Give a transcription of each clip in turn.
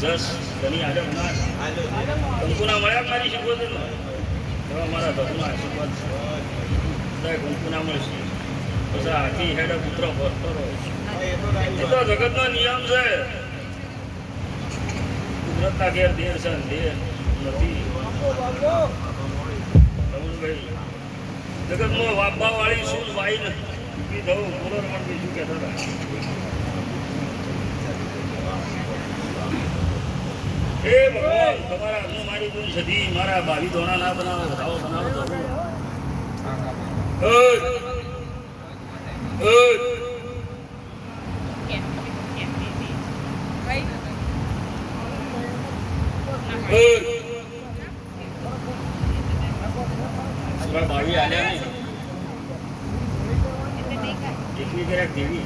જસ તેની આજે કંકુના મળ્યા મારી શીખવતી એવા મારા ધરુના આશીર્વાદ સદાય કંકુના મળશે પછી હાથી હેડે પુત્ર ભરતો એ તો જગતનો નિયમ છે. કુદરતના ઘેર દેર છે દેર નથી. જગતમાં વાપવા વાળી શું વાઈ નથી. થવું બોલો બીજું કહેતા હતા. હે ભગવાન તમારા હું મારી ગુણ સધી મારા ભાવિ ધોણા ના બનાવો વધાવો બનાવો તો ઓય! ઓય! ઓય! સુરા ભાવી આલ્યા નહીં એકવી કર્યા દેવી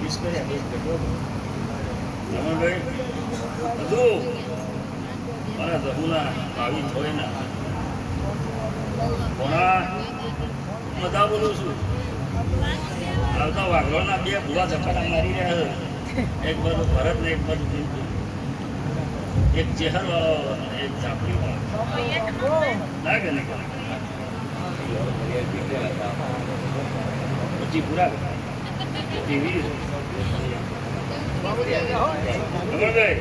વીસ કર્યા વીસ ઘટો રમણભાઈ બધું મારા જમુના ભાવિ થોડે ના કોના બધા બોલું છું આવતા બે ભૂવા ઝપાટા મારી રહ્યા છે એક બાજુ ભરત ને એક બાજુ એક ચહેર વાળો એક ઝાપડી વાળો લાગે નહીં પછી પૂરા ટીવી રમણભાઈ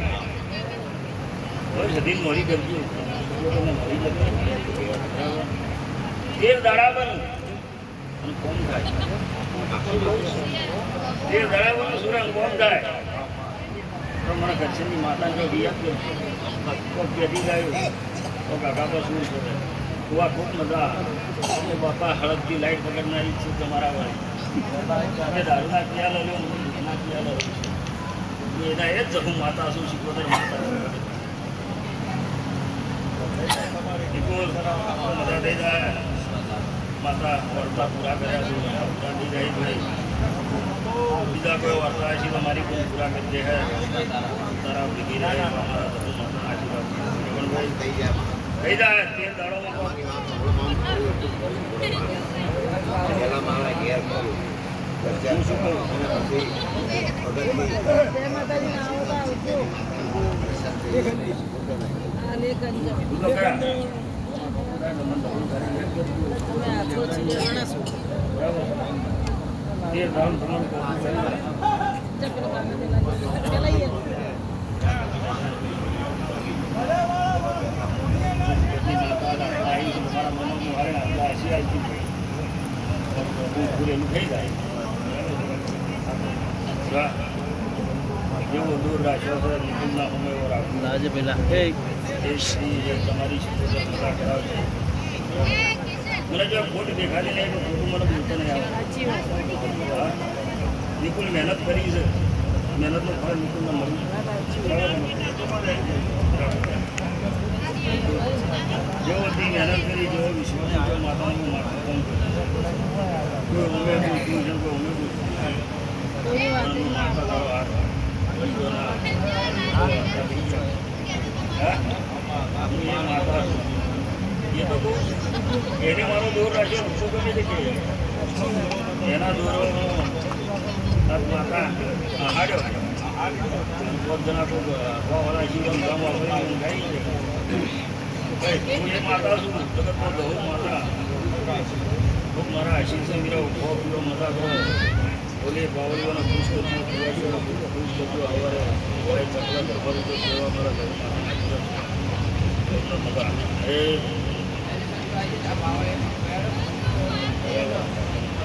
હવે સદી મોડી કરજો તેર દાડા કોમ થાય તેર દાડા બન સુરંગ કોમ થાય મને કચ્છની માતા જો આપજો કોક બેઠી ગયું તો કાકા પર શું કુવા ખૂબ મજા આવે બાપા હળદથી લાઈટ પકડનારી છે તમારા વાળી દારૂના પિયા લો દૂધના પિયા લો એ જ માતા છું શીખોતર માતા મજા થઈ જાય. માતા વર્તા પૂરા કર્યા છું પૂરા થઈ જાય ભાઈ બીજા કોઈ વાર્તા હશે તો મારી કોઈ પૂરા કરી દે હે? તારા ભેગી રહે અમારા માતા આશીર્વાદ જીવનભાઈ થઈ જાય. તે દાડોમાં કોણ હું શું કહું તું તો કયા બરાબર તે ધામ તમારું કોણ કરી જેવો દૂર રાખ્યો છે નિકુલના અમે એવો રાખો શ્રી એ તમારી મને જો ખોટ દેખાડી લે તો ખોટું મને બોલતો નહીં નિકુલ મહેનત કરી છે મહેનતનું ફળ મળ્યું મહેનત કરી જેવો વિશ્વાસ માતાનું કોઈ ઉમે કોઈ ઉમે બોલતું નથી. માતા તારો હાથ વડીલોના હા? હું એ માતા છું. એ તો કહું છું. એને મારો દોર રાખ્યો વૃક્ષો ગમે તે કહે. એના દોરો માતા હાડ્યો પોત જણા કોક વાળા જીવન ગામ વાળા ગાઈ છે એ માતા છું જગતનો દહુ માતા ખૂબ મારા આશીષ કરો બોલે બાવળીઓને ખુશ કરજો કુવાસીઓને ખુશ કરજો. હવારે હોય ચકલા ગરબા રૂપે સેવા મારા દહુ એ